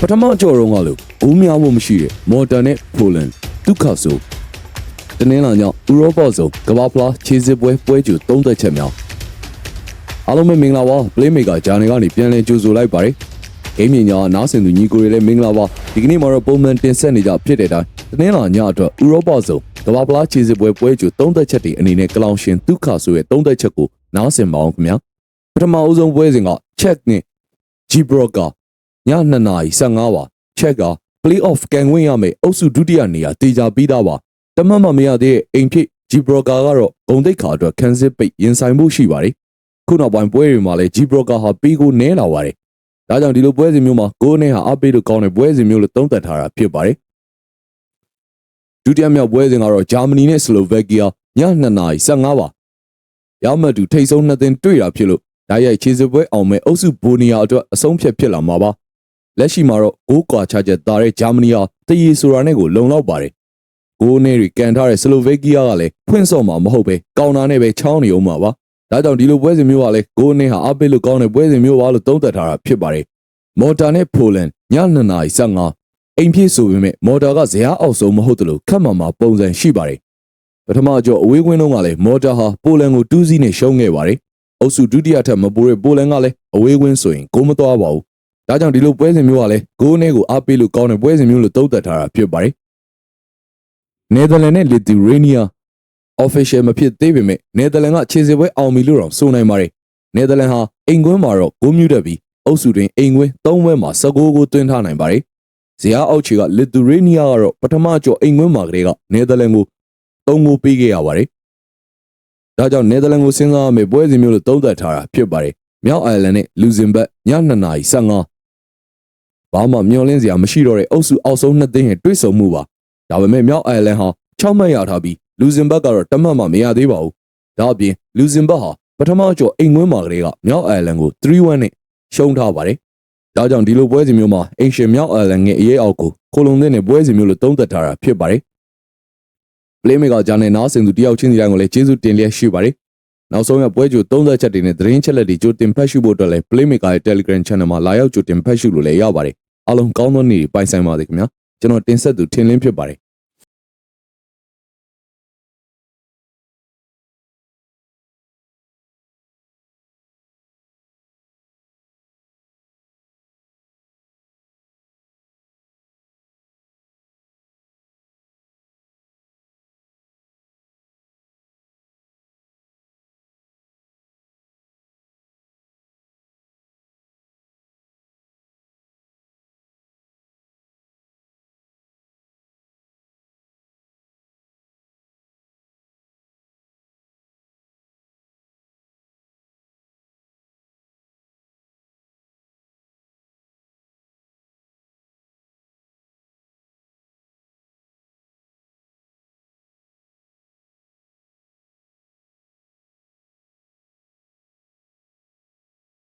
ပထမကြော်တော့ကလို့ဘူးများဖို့မရှိတဲ့မော်တာနဲ့ပိုလန်ဒုက္ခဆိုတနင်္လာညဥရောပစုံကမ္ဘာဖလားခြေစစ်ပွဲပွဲကျူသုံးသက်ချက်များအားလုံးပဲမင်္ဂလာပါ Playmaker ဂျာနယ်ကနေပြန်လည်ကြိုဆိုလိုက်ပါတယ်ဂိမ်းမြညာနားဆင်သူညီကိုတွေလည်းမင်္ဂလာပါဒီကနေ့မှာတော့ပုံမှန်တင်ဆက်နေကြဖြစ်တဲ့တိုင်းတနင်္လာညအတွက်ဥရောပစုံကမ္ဘာဖလားခြေစစ်ပွဲပွဲကျူသုံးသက်ချက်တွေအနေနဲ့ကလောင်ရှင်ဒုက္ခဆိုရဲ့သုံးသက်ချက်ကိုနားဆင်ပါအောင်ခင်ဗျာပထမအဦးဆုံးပွဲစဉ်က check နဲ့ Gibraltar ည 2နာရီ15ပါချက်က play-off ကန်ဝင်ရမယ်အုပ်စုဒုတိယနေရာတေချာပြီးသားပါတမတ်မမရသေးတဲ့အိမ်ဖြစ်ဂျီဘရိုကာကတော့ဂုံတိတ်ခါအတွက်ခန်းစစ်ပိတ်ရင်ဆိုင်မှုရှိပါတယ်ခုနောက်ပိုင်းပွဲတွေမှာလည်းဂျီဘရိုကာဟာပြီးကိုနဲလာပါတယ်ဒါကြောင့်ဒီလိုပွဲစဉ်မျိုးမှာကိုးနဲ့ဟာအပေးလို့ကောင်းတဲ့ပွဲစဉ်မျိုးလို့သုံးသပ်ထားတာဖြစ်ပါတယ်ဒုတိယမြောက်ပွဲစဉ်ကတော့ဂျာမနီနဲ့ဆလိုဗက်ကီးယားည2နာရီ15ပါရမတ်တူထိတ်ဆုံးနှစ်သင်းတွေ့တာဖြစ်လို့ဓာတ်ရိုက်ခြေစစ်ပွဲအောင်မဲ့အုပ်စုဘိုနီယာအတွက်အဆုံးဖြတ်ဖြစ်လာမှာပါ လက်ရှိမှာတော့ဂိုးကွာချချက်တာတဲ့ဂျာမနီဟာတရီဆိုတာနဲ့ကိုလုံလောက်ပါတယ်။ဂိုးနဲ့တွေကန်ထားတဲ့ဆလိုဗက်ကီးယားကလည်းဖွင့်စော့မှာမဟုတ်ပဲကောင်တာနဲ့ပဲချောင်းနေအောင်မှာပါ။ဒါကြောင့်ဒီလိုပွဲစဉ်မျိုးကလည်းဂိုးနဲ့ဟာအပိတ်လို့ကောင်းတဲ့ပွဲစဉ်မျိုးပါလို့သုံးသပ်ထားတာဖြစ်ပါတယ်။မော်တာနဲ့ပိုလန်ည2နာရီ15အိမ်ဖြစ်ဆိုပေမဲ့မော်တာကဇရာအောက်ဆုံးမဟုတ်တယ်လို့ခက်မှန်မှာပုံစံရှိပါတယ်။ပထမကြောအဝေးကွင်းလုံးကလည်းမော်တာဟာပိုလန်ကို2စီးနဲ့ရှုံးခဲ့ပါတယ်။အုပ်စုဒုတိယထက်မပိုတဲ့ပိုလန်ကလည်းအဝေးကွင်းဆိုရင်ဂိုးမသွားပါဘူး။ ဒါကြောင့်ဒီလိုပွဲစဉ်မျိုးကလည်းဂိုးနဲ့ကိုအားပေးလို့ကောင်းတဲ့ပွဲစဉ်မျိုးလို့သုံးသပ်ထားတာဖြစ်ပါတယ်။နယ်သာလန်နဲ့လီသူရေးနီးယား official မဖြစ်သေးပေမဲ့နယ်သာလန်ကခြေစစ်ပွဲအောင်ပြီလို့တော့ဆိုနိုင်ပါတယ်။နယ်သာလန်ဟာအိမ်ကွင်းမှာတော့ဂိုးမြူတက်ပြီးအုပ်စုတွင်အိမ်ကွင်း၃ပွဲမှာ19ကိုသွင်းထားနိုင်ပါတယ်။ဇီယာအောက်ချီကလီသူရေးနီးယားကတော့ပထမကြောအိမ်ကွင်းမှာကလေးကနယ်သာလန်ကို၃ကိုပေးခဲ့ရပါတယ်။ဒါကြောင့်နယ်သာလန်ကိုစဉ်းစားရမယ့်ပွဲစဉ်မျိုးလို့သုံးသပ်ထားတာဖြစ်ပါတယ်။မြောက်အိုင်ယာလန်နဲ့လူဇင်ဘတ်ည2နာရီ15 ဘာမှမျောလင်းစရာမရှိတော့တဲ့အုပ်စုအောက်ဆုံးနှစ်သင်းရဲ့တွေ့ဆုံမှုပါဒါပေမဲ့မြောက်အိုင်ယာလန်ဟာ6မှတ်ရထားပြီးလူဇင်ဘတ်ကတော့တမတ်မှမရသေးပါဘူးဒါအပြင်လူဇင်ဘတ်ဟာပထမအကျော်အိမ်ဝင်းမှာကလေးကမြောက်အိုင်ယာလန်ကို3-1နဲ့ရှုံးထားပါတယ်ဒါကြောင့်ဒီလိုပွဲစဉ်မျိုးမှာအင်ရှင်မြောက်အိုင်ယာလန်ရဲ့အရေးအောက်ကိုကိုလုံသင်းနဲ့ပွဲစဉ်မျိုးလို့သုံးသပ်ထားတာဖြစ်ပါတယ် Playmaker ဂျာနယ်နားဆင်သူတယောက်ချင်းစီတိုင်းကိုလည်းကျေးဇူးတင်လျက်ရှိပါတယ် နောက်ဆုံးရပွဲကြို30ချက်တွေနဲ့သတင်းချက်လက်တွေကြိုတင်ဖတ်ရှုဖို့အတွက်လည်း Playmaker ရဲ့ Telegram Channel မှာလာရောက်ကြိုတင်ဖတ်ရှုလို့လည်းရပါတယ်အားလုံးကောင်းသောနေ့ပိုင်ဆိုင်ပါစေခင်ဗျာကျွန်တော်တင်ဆက်သူထင်လင်းဖြစ်ပါတယ်